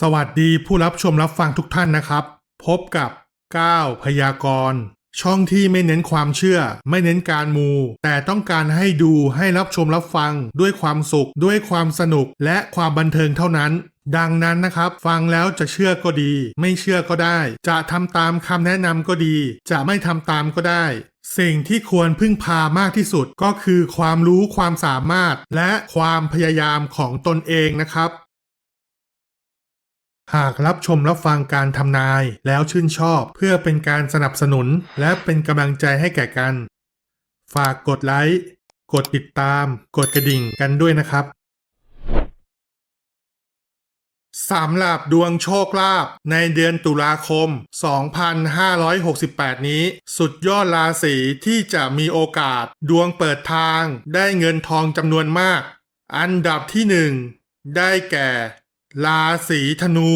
สวัสดีผู้รับชมรับฟังทุกท่านนะครับ พบกับก้าวพยากรณ์ ช่องที่ไม่เน้นความเชื่อ ไม่เน้นการมู แต่ต้องการให้ดูให้รับชมรับฟัง ด้วยความสุข ด้วยความสนุกและความบันเทิงเท่านั้น ดังนั้นนะครับ ฟังแล้วจะเชื่อก็ดี ไม่เชื่อก็ได้ จะทำตามคำแนะนำก็ดี จะไม่ทำตามก็ได้ สิ่งที่ควรพึ่งพามากที่สุดก็คือความรู้ความสามารถ และความพยายามของตนเองนะครับ หากรับชมรับฟังการทำนายแล้วชื่นชอบ เพื่อเป็นการสนับสนุน และเป็นกำลังใจให้แก่กัน ฝากกดไลค์ กดติดตาม กดกระดิ่งกันด้วยนะครับสำหรับดวงโชคลาภในเดือนตุลาคม 2568 นี้ สุดยอดราศีที่จะมีโอกาสดวงเปิดทาง ได้เงินทองจำนวนมาก อันดับที่หนึ่งได้แก่ ราศีธนู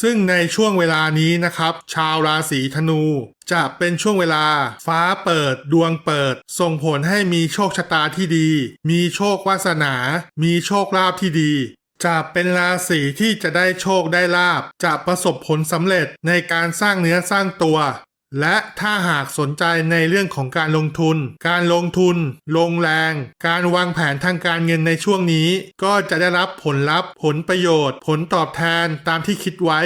ซึ่งในช่วงเวลานี้นะครับ ชาวราศีธนู จะเป็นช่วงเวลา ฟ้าเปิดดวงเปิด ส่งผลให้มีโชคชะตาที่ดี มีโชควาสนา มีโชคลาภที่ดีจะเป็นราศีที่จะได้โชคได้ลาบ จะประสบผลสำเร็จในการสร้างเนื้อสร้างตัว และถ้าหากสนใจในเรื่องของการลงทุน การลงทุน ลงแรง การวางแผนทางการเงินในช่วงนี้ ก็จะได้รับผลลัพธ์ ผลประโยชน์ ผลตอบแทนตามที่คิดไว้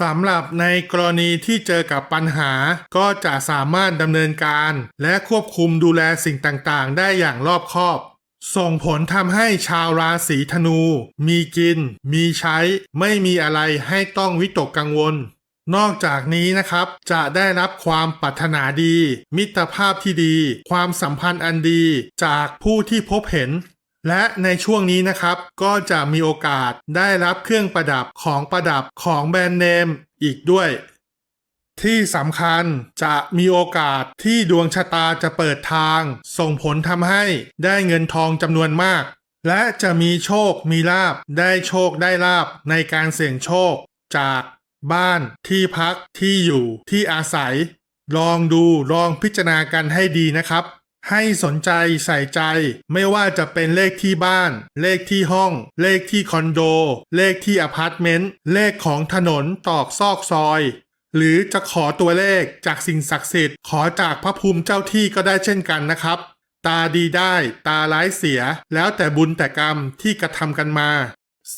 สำหรับในกรณีที่เจอกับปัญหา ก็จะสามารถดำเนินการ และควบคุมดูแลสิ่งต่างๆ ได้อย่างรอบคอบ ส่งผลทำให้ชาวราศีธนู มีกิน มีใช้ ไม่มีอะไรให้ต้องวิตกกังวล นอกจากนี้นะครับ จะได้รับความปรารถนาดี มิตรภาพที่ดี ความสัมพันธ์อันดีจากผู้ที่พบเห็น และในช่วงนี้นะครับ ก็จะมีโอกาสได้รับเครื่องประดับของประดับของแบรนด์เนมอีกด้วย ที่สำคัญจะมีโอกาสที่ดวงชะตาจะเปิดทาง ส่งผลทำให้ได้เงินทองจำนวนมาก และจะมีโชคมีลาบได้โชคได้ลาบในการเสี่ยงโชคจาก บ้านที่พักที่อยู่ที่อาศัย ลองดูลองพิจารณากันให้ดีนะครับ ให้สนใจใส่ใจ ไม่ว่าจะเป็นเลขที่บ้าน เลขที่ห้อง เลขที่คอนโด เลขที่อพาร์ตเมนต์เลขของถนนตอกซอกซอย หรือจะขอตัวเลขจากสิ่งศักดิ์สิทธิ์ ขอจากพระภูมิเจ้าที่ก็ได้เช่นกันนะครับตาดีได้ตาร้ายเสีย แล้วแต่บุญแต่กรรมที่กระทำกันมา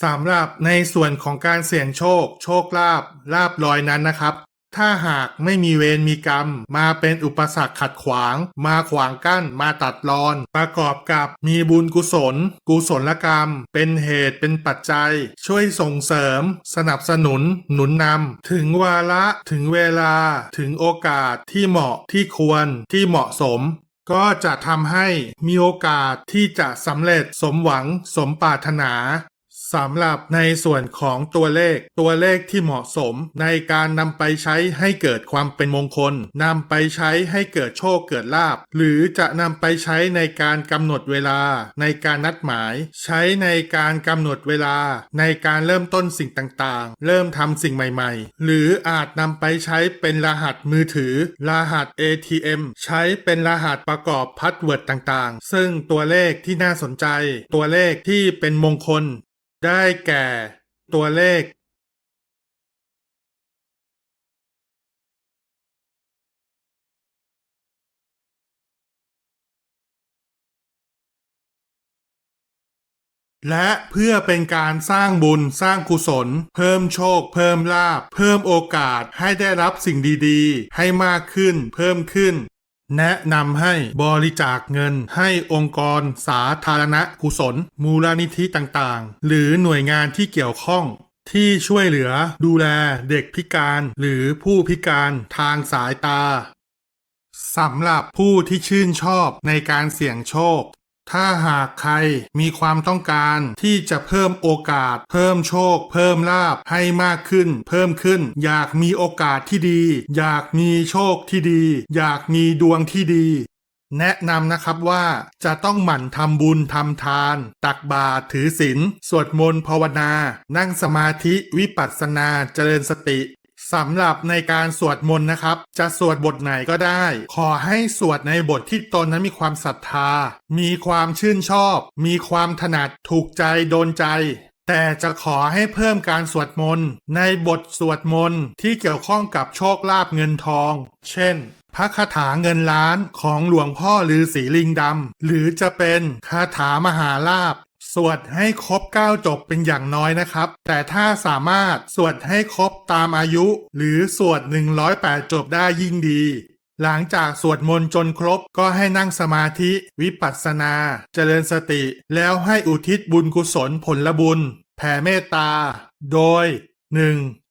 สำหรับในส่วนของการเสี่ยงโชค โชคลาภลาบลอยนั้นนะครับ ถ้าหากไม่มีเวรมีกรรม มาเป็นอุปสรรคขัดขวาง มาขวางกั้น มาตัดรอน ประกอบกับมีบุญกุศล กุศลกรรม เป็นเหตุเป็นปัจจัย ช่วยส่งเสริม สนับสนุน หนุนนำถึงวาระถึงเวลา ถึงโอกาสที่เหมาะที่ควรที่เหมาะสมก็จะทำให้มีโอกาสที่จะสำเร็จสมหวังสมปรารถนา สำหรับในส่วนของตัวเลข ตัวเลขที่เหมาะสม ในการนำไปใช้ให้เกิดความเป็นมงคลนำไปใช้ให้เกิดโชคเกิดลาบ หรือจะนำไปใช้ในการกำหนดเวลา ในการนัดหมาย ใช้ในการกำหนดเวลา ในการเริ่มต้นสิ่งต่างๆ เริ่มทำสิ่งใหม่ๆ หรืออาจนำไปใช้เป็นรหัสมือถือ รหัส ATM ใช้เป็นรหัสประกอบพาสเวิร์ดต่างๆ ซึ่งตัวเลขที่น่าสนใจ ตัวเลขที่เป็นมงคล ได้แก่ ตัวเลขและเพื่อเป็นการสร้างบุญสร้างกุศล เพิ่มโชค เพิ่มลาภเพิ่มโอกาสให้ได้รับสิ่งดีๆ ให้มากขึ้น เพิ่มขึ้น แนะนำให้บริจาคเงินให้องค์กรสาธารณกุศล มูลนิธิต่างๆ หรือหน่วยงานที่เกี่ยวข้อง ที่ช่วยเหลือดูแลเด็กพิการหรือผู้พิการทางสายตาสำหรับผู้ที่ชื่นชอบในการเสี่ยงโชค ถ้าหากใครมีความต้องการที่จะเพิ่มโอกาส เพิ่มโชค เพิ่มลาบให้มากขึ้น เพิ่มขึ้น อยากมีโอกาสที่ดี อยากมีโชคที่ดี อยากมีดวงที่ดี แนะนำนะครับว่าจะต้องหมั่นทำบุญทำทาน ตักบาตรถือศีลสวดมนต์ภาวนา นั่งสมาธิวิปัสสนาเจริญสติ สำหรับในการสวดมนต์นะครับ จะสวดบทไหนก็ได้ ขอให้สวดในบทที่ตนนั้นมีความศรัทธา มีความชื่นชอบ มีความถนัดถูกใจโดนใจ แต่จะขอให้เพิ่มการสวดมนต์ในบทสวดมนต์ที่เกี่ยวข้องกับโชคลาภเงินทอง เช่นพระคาถาเงินล้านของหลวงพ่อฤาษีลิงดำ หรือจะเป็นคาถามหาลาภ สวดให้ครบ 9 จบเป็นอย่างน้อยนะครับ แต่ถ้าสามารถสวดให้ครบตามอายุ หรือสวด 108 จบได้ยิ่งดี หลังจากสวดมนต์จนครบก็ให้นั่งสมาธิ วิปัสสนา เจริญสติ แล้วให้อุทิศบุญกุศลผลบุญ แผ่เมตตา โดย 1.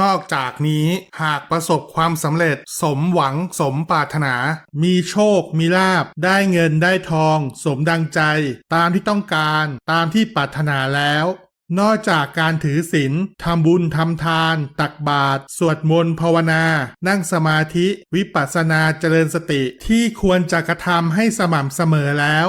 นอกจากนี้หากประสบความสำเร็จ สมหวังสมปรารถนา มีโชคมีลาบ ได้เงินได้ทอง สมดังใจ ตามที่ต้องการตามที่ปรารถนาแล้ว นอกจากการถือศีลทำบุญทำทาน ตักบาตรสวดมนต์ภาวนา นั่งสมาธิ วิปัสสนาเจริญสติที่ควรจะกระทำให้สม่ำเสมอแล้ว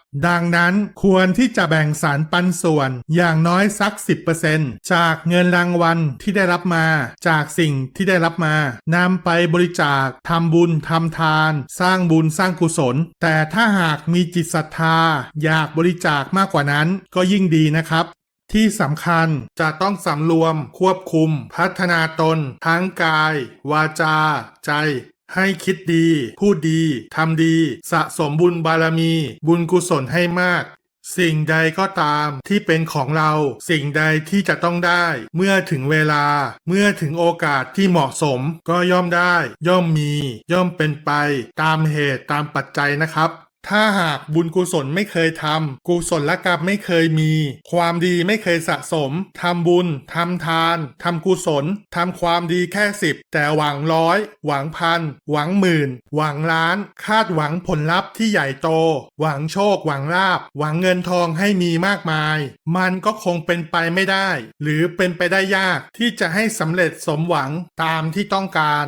ดังนั้นควรที่จะแบ่งสารปันส่วนอย่างน้อยสัก 10%จากเงินรางวัลที่ได้รับมา จากสิ่งที่ได้รับมานำไปบริจาคทำบุญทำทาน สร้างบุญสร้างกุศล แต่ถ้าหากมีจิตศรัทธา อยากบริจาคมากกว่านั้นก็ยิ่งดีนะครับที่สำคัญจะต้องสำรวมควบคุม พัฒนาตน ทั้งกาย วาจา ใจ ให้คิดดี พูดดี ทำดี สะสมบุญบารมี บุญกุศลให้มาก สิ่งใดก็ตามที่เป็นของเรา สิ่งใดที่จะต้องได้ เมื่อถึงเวลา เมื่อถึงโอกาสที่เหมาะสม ก็ย่อมได้ ย่อมมี ย่อมเป็นไป ตามเหตุตามปัจจัยนะครับ ถ้าหากบุญกุศลไม่เคยทำกุศลลกรรมไม่เคยมี ความดีไม่เคยสะสมทำบุญทำทานทำกุศลทำความดีแค่สิบแต่หวังร้อย หวังพัน หวังหมื่น หวังล้าน คาดหวังผลลัพธ์ที่ใหญ่โต หวังโชค หวังลาบ หวังเงินทองให้มีมากมาย มันก็คงเป็นไปไม่ได้ หรือเป็นไปได้ยากที่จะให้สำเร็จสมหวังตามที่ต้องการ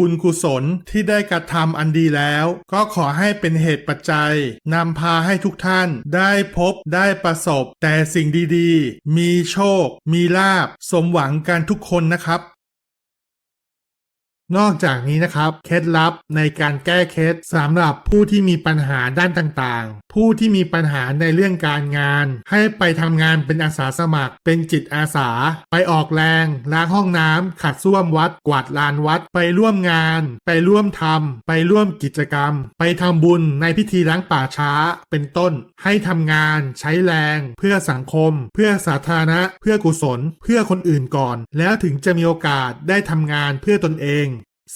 ุุญกุศลที่ได้กระทำอันดีแล้ว ก็ขอให้เป็นเหตุปัจจัยนำพาให้ทุกท่านได้พบได้ประสบ แต่สิ่งดีๆ มีโชค มีลาบ สมหวังกันทุกคนนะครับ นอกจากนี้นะครับเคล็ดลับในการแก้เคล็ดสำหรับผู้ที่มีปัญหาด้านต่างๆ ผู้ที่มีปัญหาในเรื่องการงาน ให้ไปทำงานเป็นอาสาสมัคร เป็นจิตอาสา ไปออกแรงล้างห้องน้ำขัดส้วมวัด กวาดลานวัด ไปร่วมงาน ไปร่วมทำไปร่วมกิจกรรม ไปทำบุญในพิธีล้างป่าช้า เป็นต้น ให้ทำงาน ใช้แรง เพื่อสังคม เพื่อสาธารณะ เพื่อกุศล เพื่อคนอื่นก่อน แล้วถึงจะมีโอกาสได้ทำงานเพื่อตนเอง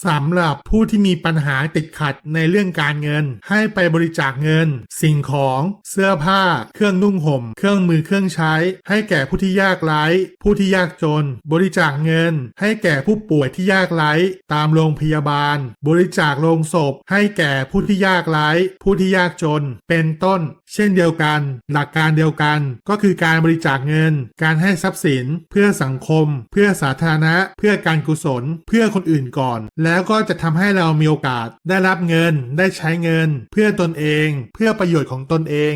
สำหรับผู้ที่มีปัญหาติดขัดในเรื่องการเงิน ให้ไปบริจาคเงิน สิ่งของเสื้อผ้า เครื่องนุ่งห่ม เครื่องมือเครื่องใช้ ให้แก่ผู้ที่ยากไร้ ผู้ที่ยากจน บริจาคเงิน ให้แก่ผู้ป่วยที่ยากไร้ ตามโรงพยาบาล บริจาคโลงศพ ให้แก่ผู้ที่ยากไร้ ผู้ที่ยากจน เป็นต้น เช่นเดียวกัน หลักการเดียวกันก็คือการบริจาคเงิน การให้ทรัพย์สิน เพื่อสังคม เพื่อสาธารณะ เพื่อการกุศล เพื่อคนอื่นก่อนแล้วก็จะทำให้เรามีโอกาสได้รับเงิน ได้ใช้เงิน เพื่อตนเอง เพื่อประโยชน์ของตนเอง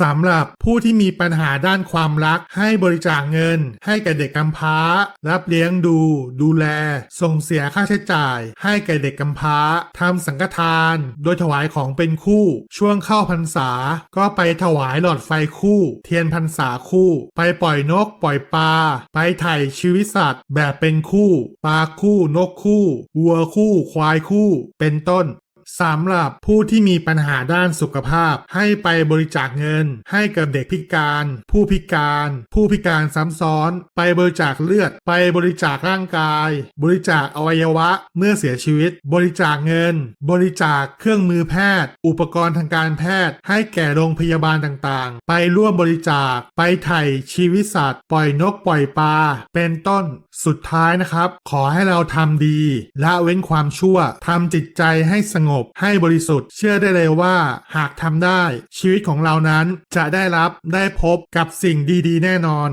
สำหรับผู้ที่มีปัญหาด้านความรักให้บริจาคเงิน ให้แก่เด็กกำพร้า รับเลี้ยงดู ดูแล ส่งเสียค่าใช้จ่าย ให้แก่เด็กกำพร้าทำสังฆทาน โดยถวายของเป็นคู่ ช่วงเข้าพรรษา ก็ไปถวายหลอดไฟคู่ เทียนพรรษาคู่ ไปปล่อยนกปล่อยปลาไปไถ่ชีวิตสัตว์ แบบเป็นคู่ปลาคู่นกคู่วัวคู่ควายคู่ เป็นต้น สำหรับผู้ที่มีปัญหาด้านสุขภาพ ให้ไปบริจาคเงิน ให้กับเด็กพิการ ผู้พิการ ผู้พิการซ้ำซ้อน ไปบริจาคเลือด ไปบริจาคร่างกาย บริจาคอวัยวะเมื่อเสียชีวิต บริจาคเงิน บริจาคเครื่องมือแพทย์ อุปกรณ์ทางการแพทย์ ให้แก่โรงพยาบาลต่างๆ ไปร่วมบริจาค ไปไถ่ชีวิตสัตว์ ปล่อยนกปล่อยปลา เป็นต้น สุดท้ายนะครับ ขอให้เราทำดี ละเว้นความชั่ว ทำจิตใจให้สงบบให้บริสุทธิ์ เชื่อได้เลยว่า หากทำได้ ชีวิตของเรานั้นจะได้รับได้พบกับสิ่งดีๆ แน่นอน